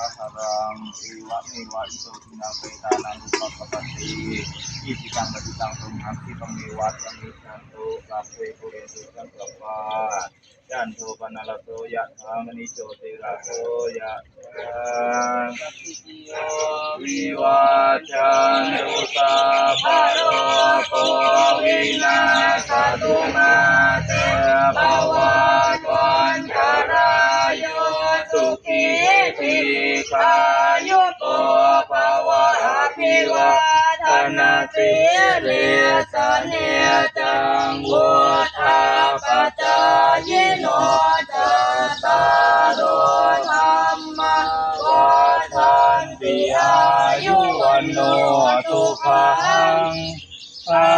าคารังเอวะเมวะอิโตทินังเปตานังอุปปปปติอิจิตังปฏิตังตุมหังคิปังเมวะสัมมิชันโตสัพเพปุเรตุสังกปาจันโทปนารโสยะธามณิโชติราโสยะธาวิวัชันตุสัพพะโรโควินาศตุมาเตภวัตวันตรายโยสุขีทีขายุโตภวะภิวาทนาสิริสเนจังวุฒาปัจายโนจัตตารโธรรมวัฏันติอายุวันโนสุขังพระ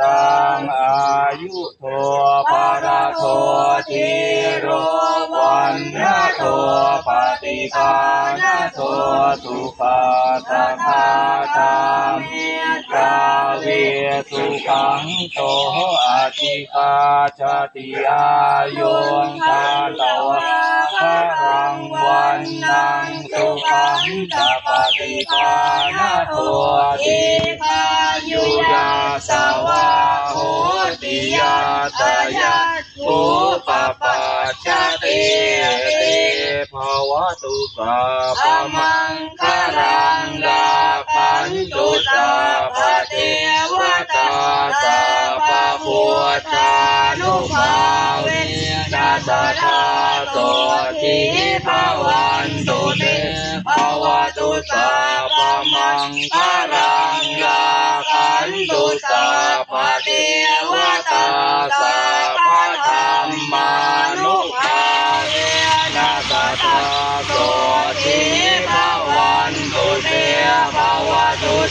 รังอายุโทภาระโททิโรวันนะโทป ฏิภาณโทสุขาตถาธรรมิกาเวสุขังโตอาทิคาชติอายุงคาตวะพระรังวันนังสุขังจะปฏิภาณโททิพายุยาสวะโหติยาตายาภูปปาชาติติ ภาวะตุสาพมังคารังดาพันตุสาพเทวตาสาพพุทธานุภาเวนัสธาโสทิภาวันตุเตภาวะตุสาพมังคารังดาพันตุสาพเทวตาสา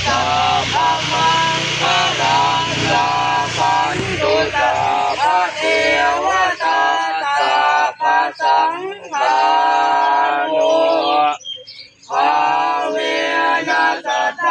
ตาพพมังคลังลาพันตุตาพพเทวตาตาพพสังฆานุภาเวนัตา